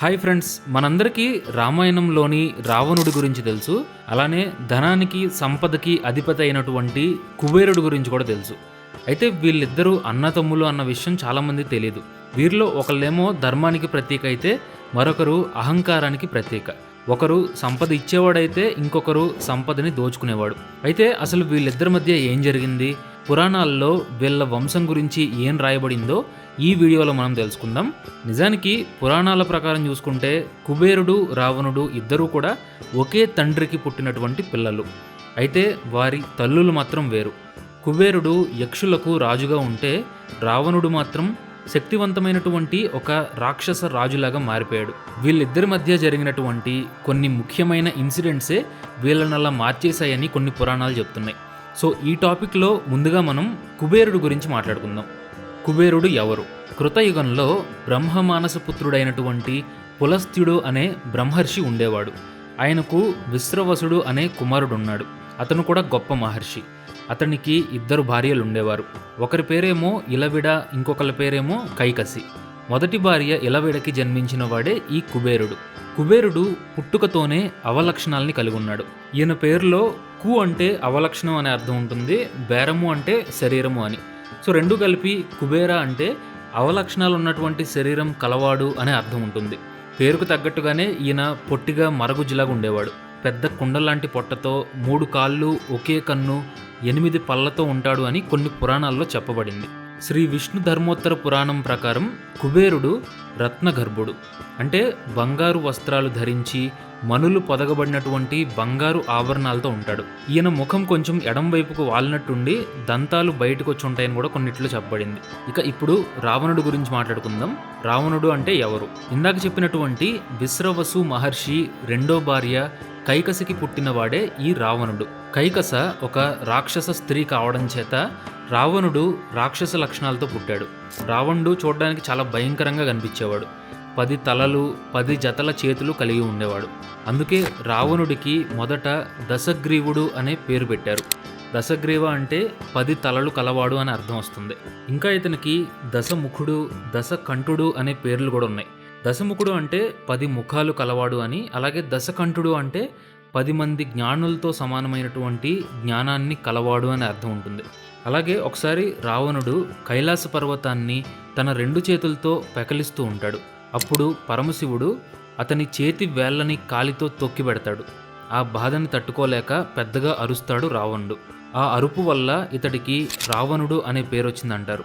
Hi friends మనందరికీ రామాయణంలోని రావణుడి గురించి తెలుసు అలానే ధనానికి సంపదకి అధిపతి అయినటువంటి కుబేరుడు గురించి కూడా తెలుసు. అయితే వీళ్ళిద్దరూ అన్నతమ్ములు అన్న విషయం చాలామంది తెలియదు వీరిలో ఒకళ్ళేమో ధర్మానికి ప్రతీక అయితే మరొకరు అహంకారానికి ప్రతీక. ఒకరు సంపద ఇచ్చేవాడైతే ఇంకొకరు సంపదని దోచుకునేవాడు. అయితే అసలు వీళ్ళిద్దరి మధ్య ఏం జరిగింది? పురాణాల్లో వీళ్ళ వంశం గురించి ఏం రాయబడిందో ఈ వీడియోలో మనం తెలుసుకుందాం. నిజానికి పురాణాల ప్రకారం చూసుకుంటే కుబేరుడు రావణుడు ఇద్దరూ కూడా ఒకే తండ్రికి పుట్టినటువంటి పిల్లలు. అయితే వారి తల్లులు మాత్రం వేరు. కుబేరుడు యక్షులకు రాజుగా ఉంటే రావణుడు మాత్రం శక్తివంతమైనటువంటి ఒక రాక్షస రాజులాగా మారిపోయాడు. వీళ్ళిద్దరి మధ్య జరిగినటువంటి కొన్ని ముఖ్యమైన ఇన్సిడెంట్సే వీళ్ళని అలా మార్చేశాయని కొన్ని పురాణాలు చెప్తున్నాయి. సో ఈ టాపిక్లో ముందుగా మనం కుబేరుడు గురించి మాట్లాడుకుందాం. కుబేరుడు ఎవరు? కృతయుగంలో బ్రహ్మమానస పుత్రుడైనటువంటి పులస్త్యుడు అనే బ్రహ్మర్షి ఉండేవాడు. ఆయనకు విశ్రవసుడు అనే కుమారుడున్నాడు. అతను కూడా గొప్ప మహర్షి. అతనికి ఇద్దరు భార్యలు ఉండేవారు ఒకరి పేరేమో ఇలవిడ ఇంకొకరి పేరేమో కైకసి. మొదటి భార్య ఇలవిడకి జన్మించిన వాడే ఈ కుబేరుడు. కుబేరుడు పుట్టుకతోనే అవలక్షణాల్ని కలిగి ఉన్నాడు ఈయన పేరులో కు అంటే అవలక్షణం అనే అర్థం ఉంటుంది బేరము అంటే శరీరము అని. సో రెండు కలిపి కుబేర అంటే అవలక్షణాలు ఉన్నటువంటి శరీరం కలవాడు అనే అర్థం ఉంటుంది. పేరుకు తగ్గట్టుగానే ఈయన పొట్టిగా మరగుజ్జులాగా ఉండేవాడు. పెద్ద కుండలాంటి పొట్టతో మూడు కాళ్ళు ఒకే కన్ను ఎనిమిది పళ్ళతో ఉంటాడు అని కొన్ని పురాణాల్లో చెప్పబడింది. శ్రీ విష్ణు ధర్మోత్తర పురాణం ప్రకారం కుబేరుడు రత్నగర్భుడు. అంటే బంగారు వస్త్రాలు ధరించి మనులు పొదగబడినటువంటి బంగారు ఆభరణాలతో ఉంటాడు. ఈయన ముఖం కొంచెం ఎడం వైపుకు వాలినట్టుండి దంతాలు బయటకు వచ్చి ఉంటాయని కూడా కొన్నిట్లో చెప్పబడింది. ఇక ఇప్పుడు రావణుడు గురించి మాట్లాడుకుందాం. రావణుడు అంటే ఎవరు? ఇందాక చెప్పినటువంటి విశ్రవసు మహర్షి రెండో భార్య కైకసికి పుట్టినవాడే ఈ రావణుడు. కైకస ఒక రాక్షస స్త్రీ కావడం చేత రావణుడు రాక్షస లక్షణాలతో పుట్టాడు. రావణుడు చూడడానికి చాలా భయంకరంగా కనిపించేవాడు. పది తలలు పది జతల చేతులు కలిగి ఉండేవాడు. అందుకే రావణుడికి మొదట దశగ్రీవుడు అనే పేరు పెట్టారు. దశగ్రీవ అంటే పది తలలు కలవాడు అని అర్థం వస్తుంది. ఇంకా ఇతనికి దశముఖుడు దశకంఠుడు అనే పేర్లు కూడా ఉన్నాయి. దశముఖుడు అంటే పది ముఖాలు కలవాడు అని అలాగే దశకంఠుడు అంటే పది మంది జ్ఞానులతో సమానమైనటువంటి జ్ఞానాన్ని కలవాడు అని అర్థం ఉంటుంది. అలాగే ఒకసారి రావణుడు కైలాస పర్వతాన్ని తన రెండు చేతులతో పెకలిస్తూ ఉంటాడు. అప్పుడు పరమశివుడు అతని చేతి వేళ్ళని కాలితో తొక్కిపెడతాడు ఆ బాధని తట్టుకోలేక పెద్దగా అరుస్తాడు రావణుడు. ఆ అరుపు వల్ల ఇతడికి రావణుడు అనే పేరు వచ్చిందంటారు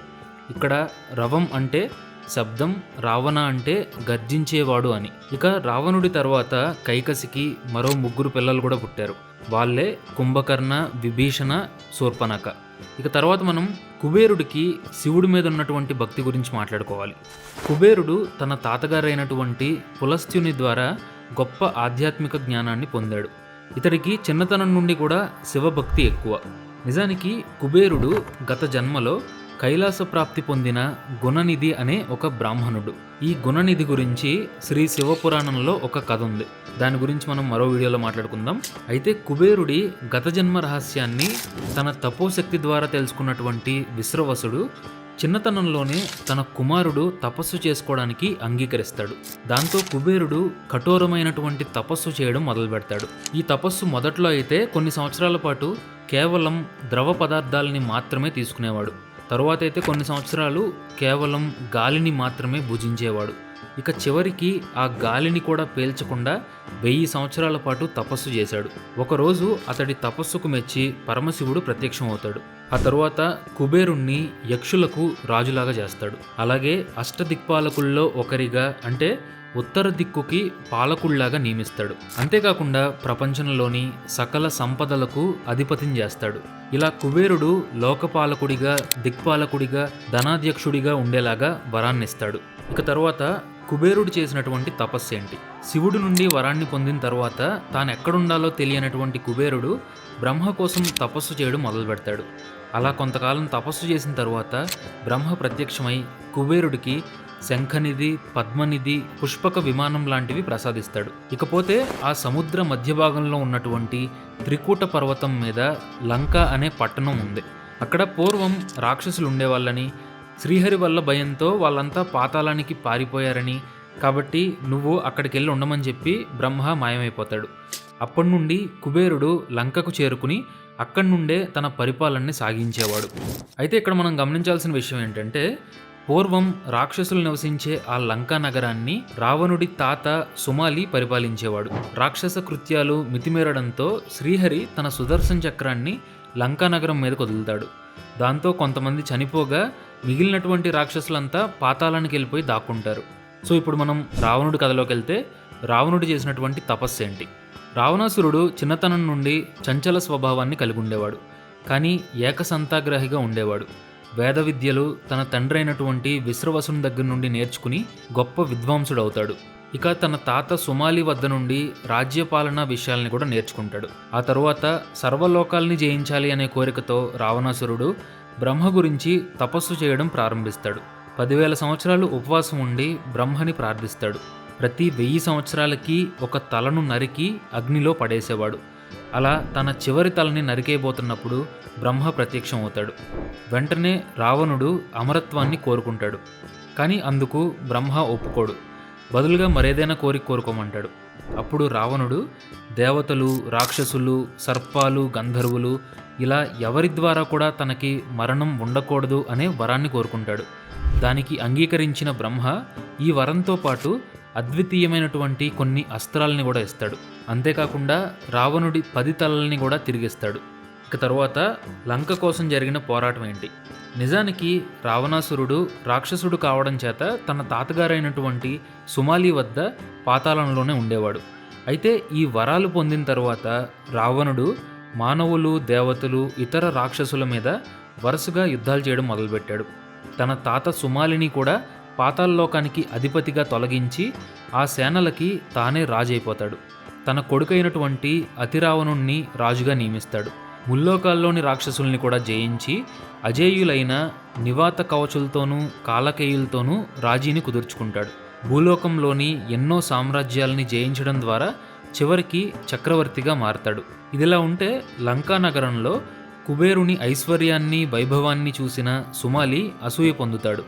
ఇక్కడ రవం అంటే శబ్దం రావణ అంటే గర్జించేవాడు అని. ఇక రావణుడి తర్వాత కైకసికి మరో ముగ్గురు పిల్లలు కూడా పుట్టారు. వాళ్ళే కుంభకర్ణ విభీషణ శూర్పణక ఇక తర్వాత మనం కుబేరుడికి శివుడి మీద ఉన్నటువంటి భక్తి గురించి మాట్లాడుకోవాలి. కుబేరుడు తన తాతగారైనటువంటి పులస్త్యుని ద్వారా గొప్ప ఆధ్యాత్మిక జ్ఞానాన్ని పొందాడు. ఇతడికి చిన్నతనం నుండి కూడా శివభక్తి ఎక్కువ. నిజానికి కుబేరుడు గత జన్మలో కైలాస ప్రాప్తి పొందిన గుణనిధి అనే ఒక బ్రాహ్మణుడు. ఈ గుణనిధి గురించి శ్రీ శివపురాణంలో ఒక కథ ఉంది. దాని గురించి మనం మరో వీడియోలో మాట్లాడుకుందాం. అయితే కుబేరుడి గత జన్మ రహస్యాన్ని తన తపోశక్తి ద్వారా తెలుసుకున్నటువంటి విశ్రవసుడు చిన్నతనంలోనే తన కుమారుడు తపస్సు చేసుకోవడానికి అంగీకరిస్తాడు. దాంతో కుబేరుడు కఠోరమైనటువంటి తపస్సు చేయడం మొదలు పెడతాడు ఈ తపస్సు మొదట్లో అయితే కొన్ని సంవత్సరాల పాటు కేవలం ద్రవ పదార్థాలని మాత్రమే తీసుకునేవాడు. తరువాత అయితే కొన్ని సంవత్సరాలు కేవలం గాలిని మాత్రమే భుజించేవాడు. ఇక చివరికి ఆ గాలిని కూడా పేల్చకుండా వెయ్యి సంవత్సరాల పాటు తపస్సు చేశాడు. ఒకరోజు అతడి తపస్సుకు మెచ్చి పరమశివుడు ప్రత్యక్షమవుతాడు. ఆ తరువాత కుబేరుణ్ణి యక్షులకు రాజులాగా చేస్తాడు. అలాగే అష్టదిక్పాలకుల్లో ఒకరిగా అంటే ఉత్తర దిక్కుకి పాలకుళ్ళాగా నియమిస్తాడు. అంతేకాకుండా ప్రపంచంలోని సకల సంపదలకు అధిపతిని చేస్తాడు. ఇలా కుబేరుడు లోకపాలకుడిగా దిక్పాలకుడిగా ధనాధ్యక్షుడిగా ఉండేలాగా వరాన్నిస్తాడు. ఇక తర్వాత కుబేరుడు చేసినటువంటి తపస్సు ఏంటి? శివుడు నుండి వరాన్ని పొందిన తర్వాత తాను ఎక్కడుండాలో తెలియనటువంటి కుబేరుడు బ్రహ్మ కోసం తపస్సు చేయడం మొదలు పెడతాడు అలా కొంతకాలం తపస్సు చేసిన తర్వాత బ్రహ్మ ప్రత్యక్షమై కుబేరుడికి శంఖనిధి పద్మనిధి పుష్పక విమానం లాంటివి ప్రసాదిస్తాడు. ఇకపోతే ఆ సముద్ర మధ్య భాగంలో ఉన్నటువంటి త్రికూట పర్వతం మీద లంక అనే పట్టణం ఉంది. అక్కడ పూర్వం రాక్షసులు ఉండేవాళ్ళని శ్రీహరి వల్ల భయంతో వాళ్ళంతా పాతాళానికి పారిపోయారని. కాబట్టి నువ్వు అక్కడికి వెళ్ళి ఉండమని చెప్పి బ్రహ్మ మాయమైపోతాడు. అప్పటి నుండి కుబేరుడు లంకకు చేరుకుని అక్కడి నుండే తన పరిపాలనని సాగించేవాడు. అయితే ఇక్కడ మనం గమనించాల్సిన విషయం ఏంటంటే పూర్వం రాక్షసులు నివసించే ఆ లంకా నగరాన్ని రావణుడి తాత సుమాలి పరిపాలించేవాడు. రాక్షస కృత్యాలు మితిమేరడంతో శ్రీహరి తన సుదర్శన చక్రాన్ని లంకా నగరం మీద కదులుతాడు దాంతో కొంతమంది చనిపోగా మిగిలినటువంటి రాక్షసులంతా పాతాళానికి వెళ్ళిపోయి దాక్కుంటారు. సో ఇప్పుడు మనం రావణుడి కథలోకి వెళ్తే రావణుడు చేసినటువంటి తపస్సు ఏంటి రావణాసురుడు చిన్నతనం నుండి చంచల స్వభావాన్ని కలిగి ఉండేవాడు కానీ ఏకసంతాగ్రహిగా ఉండేవాడు. వేద విద్యలు తన తండ్రి అయినటువంటి విశ్రవసుని దగ్గర నుండి నేర్చుకుని గొప్ప విద్వాంసుడు అవుతాడు ఇక తన తాత సుమాలి వద్ద నుండి రాజ్యపాలన విషయాల్ని కూడా నేర్చుకుంటాడు. ఆ తరువాత సర్వలోకాల్ని జయించాలి అనే కోరికతో రావణాసురుడు బ్రహ్మ గురించి తపస్సు చేయడం ప్రారంభిస్తాడు. పదివేల సంవత్సరాలు ఉపవాసం ఉండి బ్రహ్మని ప్రార్థిస్తాడు. ప్రతి వెయ్యి సంవత్సరాలకి ఒక తలను నరికి అగ్నిలో పడేసేవాడు. అలా తన చివరి తలని నరికేయబోతున్నప్పుడు బ్రహ్మ ప్రత్యక్షం అవుతాడు వెంటనే రావణుడు అమరత్వాన్ని కోరుకుంటాడు. కానీ అందుకు బ్రహ్మ ఒప్పుకోడు. బదులుగా మరేదైనా కోరిక కోరుకోమంటాడు. అప్పుడు రావణుడు దేవతలు రాక్షసులు సర్పాలు గంధర్వులు ఇలా ఎవరి ద్వారా కూడా తనకి మరణం ఉండకూడదు అనే వరాన్ని కోరుకుంటాడు. దానికి అంగీకరించిన బ్రహ్మ ఈ వరంతో పాటు అద్వితీయమైనటువంటి కొన్ని అస్త్రాలని కూడా ఇస్తాడు. అంతేకాకుండా రావణుడి పది తలల్ని కూడా తిరిగిస్తాడు. ఇక తరువాత లంక కోసం జరిగిన పోరాటం ఏంటి? నిజానికి రావణాసురుడు రాక్షసుడు కావడం చేత తన తాతగారైనటువంటి సుమాలి వద్ద పాతాళంలోనే ఉండేవాడు. అయితే ఈ వరాలు పొందిన తరువాత రావణుడు మానవులు దేవతలు ఇతర రాక్షసుల మీద వరుసగా యుద్ధాలు చేయడం మొదలుపెట్టాడు. తన తాత సుమాలిని కూడా పాతాళలోకానికి అధిపతిగా తొలగించి ఆ సేనలకి తానే రాజైపోతాడు. తన కొడుకైనటువంటి అతిరావణుణ్ణి రాజుగా నియమిస్తాడు. ముల్లోకాల్లోని రాక్షసుల్ని కూడా జయించి అజేయులైన నివాత కవచులతోనూ కాలకేయులతోనూ రాజీని కుదుర్చుకుంటాడు. భూలోకంలోని ఎన్నో సామ్రాజ్యాల్ని జయించడం ద్వారా చివరికి చక్రవర్తిగా మారతాడు. ఇదిలా ఉంటే లంకా నగరంలో కుబేరుని ఐశ్వర్యాన్ని వైభవాన్ని చూసిన సుమాలి అసూయ పొందుతాడు.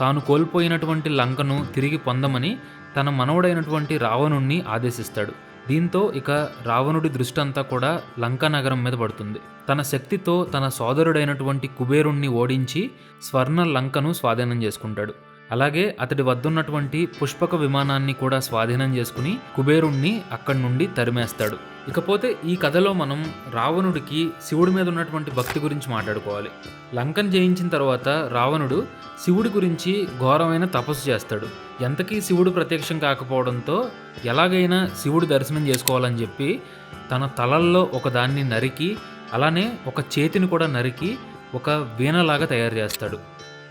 తాను కోల్పోయినటువంటి లంకను తిరిగి పొందమని తన మనవడైనటువంటి రావణుణ్ణి ఆదేశిస్తాడు. దీంతో ఇక రావణుడి దృష్టి అంతా కూడా లంకా నగరం మీద పడుతుంది. తన శక్తితో తన సోదరుడైనటువంటి కుబేరుణ్ణి ఓడించి స్వర్ణ లంకను స్వాధీనం చేసుకుంటాడు. అలాగే అతడి వద్దున్నటువంటి పుష్పక విమానాన్ని కూడా స్వాధీనం చేసుకుని కుబేరుణ్ణి అక్కడి నుండి తరిమేస్తాడు. ఇకపోతే ఈ కథలో మనం రావణుడికి శివుడి మీద ఉన్నటువంటి భక్తి గురించి మాట్లాడుకోవాలి. లంకను జయించిన తర్వాత రావణుడు శివుడి గురించి ఘోరమైన తపస్సు చేస్తాడు. ఎంతకీ శివుడు ప్రత్యక్షం కాకపోవడంతో ఎలాగైనా శివుడు దర్శనం చేసుకోవాలని చెప్పి తన తలల్లో ఒక దాన్ని నరికి అలానే ఒక చేతిని కూడా నరికి ఒక వీణలాగా తయారు చేస్తాడు.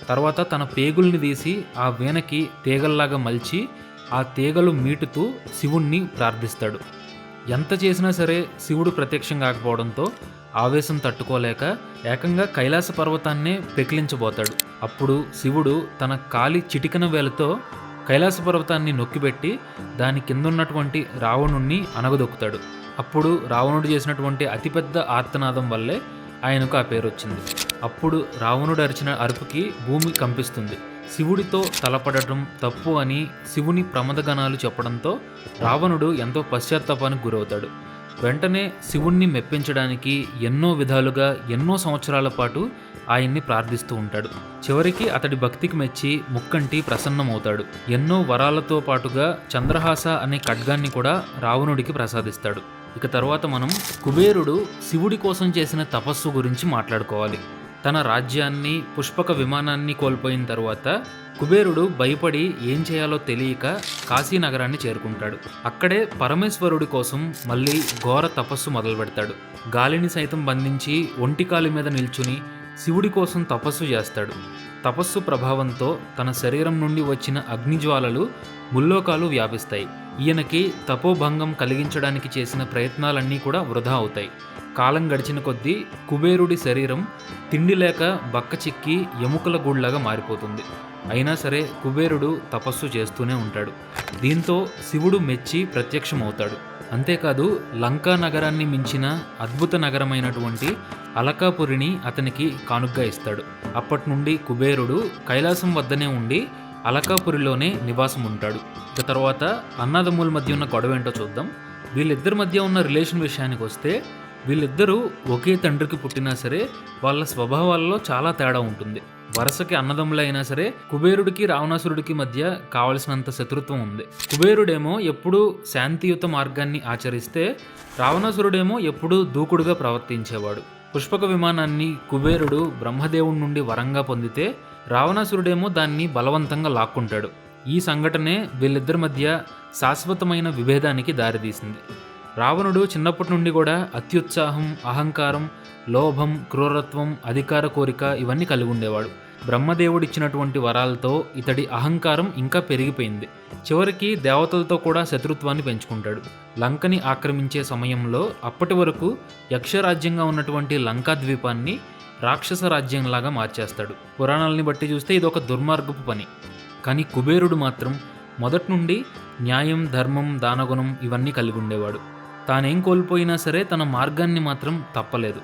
తర్వాత తన పేగుల్ని తీసి ఆ వీణకి తీగల్లాగా మలిచి ఆ తీగలు మీటుతూ శివుణ్ణి ప్రార్థిస్తాడు. ఎంత చేసినా సరే శివుడు ప్రత్యక్షం కాకపోవడంతో ఆవేశం తట్టుకోలేక ఏకంగా కైలాస పర్వతాన్నే పెకిలించబోతాడు. అప్పుడు శివుడు తన కాలి చిటికన వేలతో కైలాస పర్వతాన్ని నొక్కిపెట్టి దాని కిందున్నటువంటి రావణుణ్ణి అనగదొక్కుతాడు. అప్పుడు రావణుడు చేసినటువంటి అతిపెద్ద ఆర్తనాదం వల్లే ఆయనకు ఆ పేరు వచ్చింది అప్పుడు రావణుడు అరిచిన అరుపుకి భూమి కంపిస్తుంది. శివుడితో తలపడటం తప్పు అని శివుని ప్రమదగణాలు చెప్పడంతో రావణుడు ఎంతో పశ్చాత్తాపానికి గురవుతాడు. వెంటనే శివుణ్ణి మెప్పించడానికి ఎన్నో విధాలుగా ఎన్నో సంవత్సరాల పాటు ఆయన్ని ప్రార్థిస్తూ ఉంటాడు. చివరికి అతడి భక్తికి మెచ్చి ముక్కంటి ప్రసన్నమవుతాడు. ఎన్నో వరాలతో పాటుగా చంద్రహాస అనే ఖడ్గాన్ని కూడా రావణుడికి ప్రసాదిస్తాడు. ఇక తర్వాత మనం కుబేరుడు శివుడి కోసం చేసిన తపస్సు గురించి మాట్లాడుకోవాలి. తన రాజ్యాన్ని పుష్పక విమానాన్ని కోల్పోయిన తర్వాత కుబేరుడు భయపడి ఏం చేయాలో తెలియక కాశీనగరాన్ని చేరుకుంటాడు. అక్కడే పరమేశ్వరుడి కోసం మళ్ళీ ఘోర తపస్సు మొదలు పెడతాడు గాలిని సైతం బంధించి ఒంటికాలి మీద నిల్చుని శివుడి కోసం తపస్సు చేస్తాడు. తపస్సు ప్రభావంతో తన శరీరం నుండి వచ్చిన అగ్నిజ్వాలలు ముల్లోకాలు వ్యాపిస్తాయి. ఈయనకి తపోభంగం కలిగించడానికి చేసిన ప్రయత్నాలన్నీ కూడా వృధా అవుతాయి. కాలం గడిచిన కొద్దీ కుబేరుడి శరీరం తిండి లేక బక్క చిక్కి ఎముకల గుళ్ళగా మారిపోతుంది. అయినా సరే కుబేరుడు తపస్సు చేస్తూనే ఉంటాడు. దీంతో శివుడు మెచ్చి ప్రత్యక్షమవుతాడు. అంతేకాదు లంకా నగరాన్ని మించిన అద్భుత నగరమైనటువంటి అలకాపురిని అతనికి కానుగ్గా ఇస్తాడు. అప్పటి నుండి కుబేరుడు కైలాసం వద్దనే ఉండి అలకాపురిలోనే నివాసం ఉంటాడు ఇక తర్వాత అన్నదమ్ముల మధ్య ఉన్న గొడవ ఏంటో చూద్దాం. వీళ్ళిద్దరి మధ్య ఉన్న రిలేషన్ విషయానికి వస్తే వీళ్ళిద్దరూ ఒకే తండ్రికి పుట్టినా సరే వాళ్ళ స్వభావాల్లో చాలా తేడా ఉంటుంది. వరుసకి అన్నదమ్ములైనా సరే కుబేరుడికి రావణాసురుడికి మధ్య కావలసినంత శత్రుత్వం ఉంది. కుబేరుడేమో ఎప్పుడూ శాంతియుత మార్గాన్ని ఆచరిస్తే రావణాసురుడేమో ఎప్పుడూ దూకుడుగా ప్రవర్తించేవాడు. పుష్పక విమానాన్ని కుబేరుడు బ్రహ్మదేవుడి నుండి వరంగా పొందితే రావణాసురుడేమో దాన్ని బలవంతంగా లాక్కుంటాడు. ఈ సంఘటనే వీళ్ళిద్దరి మధ్య శాశ్వతమైన విభేదానికి దారితీసింది. రావణుడు చిన్నప్పటి నుండి కూడా అత్యుత్సాహం అహంకారం లోభం క్రూరత్వం అధికార కోరిక ఇవన్నీ కలిగి ఉండేవాడు. బ్రహ్మదేవుడిచ్చినటువంటి వరాలతో ఇతడి అహంకారం ఇంకా పెరిగిపోయింది. చివరికి దేవతలతో కూడా శత్రుత్వాన్ని పెంచుకుంటాడు. లంకని ఆక్రమించే సమయంలో అప్పటి వరకు యక్షరాజ్యంగా ఉన్నటువంటి లంకా ద్వీపాన్ని రాక్షస రాజ్యంలాగా మార్చేస్తాడు. పురాణాలని బట్టి చూస్తే ఇది ఒక దుర్మార్గపు పని. కానీ కుబేరుడు మాత్రం మొదటి నుండి న్యాయం ధర్మం దానగుణం ఇవన్నీ కలిగి ఉండేవాడు. తానేం కోల్పోయినా సరే తన మార్గాన్ని మాత్రం తప్పలేదు.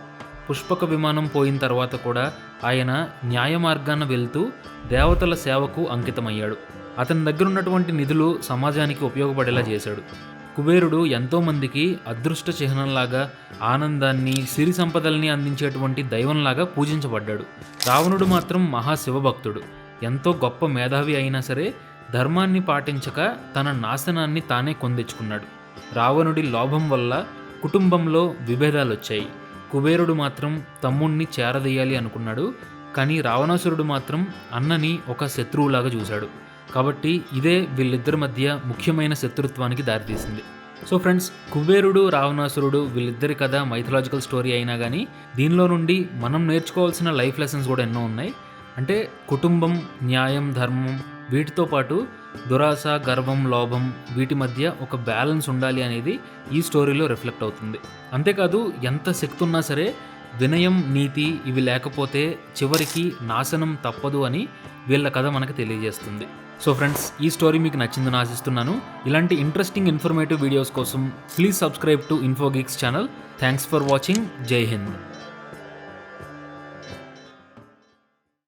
పుష్పక విమానం పోయిన తర్వాత కూడా ఆయన న్యాయమార్గాన వెళ్తూ దేవతల సేవకు అంకితమయ్యాడు. అతని దగ్గర ఉన్నటువంటి నిధులు సమాజానికి ఉపయోగపడేలా చేశాడు. కుబేరుడు ఎంతోమందికి అదృష్ట చిహ్నంలాగా ఆనందాన్ని సిరి సంపదల్ని అందించేటువంటి దైవంలాగా పూజించబడ్డాడు. రావణుడు మాత్రం మహాశివభక్తుడు. ఎంతో గొప్ప మేధావి అయినా సరే ధర్మాన్ని పాటించక తన నాశనాన్ని తానే కొందెచ్చుకున్నాడు. రావణుడి లోభం వల్ల కుటుంబంలో విభేదాలు వచ్చాయి కుబేరుడు మాత్రం తమ్ముణ్ణి చేరదీయాలి అనుకున్నాడు కానీ రావణాసురుడు మాత్రం అన్నని ఒక శత్రువులాగా చూశాడు. కాబట్టి ఇదే వీళ్ళిద్దరి మధ్య ముఖ్యమైన శత్రుత్వానికి దారితీసింది. సో ఫ్రెండ్స్ కుబేరుడు రావణాసురుడు వీళ్ళిద్దరి కథ మైథలాజికల్ స్టోరీ అయినా కానీ దీనిలో నుండి మనం నేర్చుకోవాల్సిన లైఫ్ లెసన్స్ కూడా ఎన్నో ఉన్నాయి. అంటే కుటుంబం న్యాయం ధర్మం వీటితో పాటు దురాశ గర్వం లోభం వీటి మధ్య ఒక బ్యాలెన్స్ ఉండాలి అనేది ఈ స్టోరీలో రిఫ్లెక్ట్ అవుతుంది. అంతేకాదు ఎంత శక్తి ఉన్నా సరే వినయం నీతి ఇవి లేకపోతే చివరికి నాశనం తప్పదు అని వీళ్ళ కథ మనకు తెలియజేస్తుంది. సో ఫ్రెండ్స్ ఈ స్టోరీ మీకు నచ్చిందని ఆశిస్తున్నాను. ఇలాంటి ఇంట్రెస్టింగ్ ఇన్ఫర్మేటివ్ వీడియోస్ కోసం please subscribe to Infogix channel thanks for watching Jai Hind.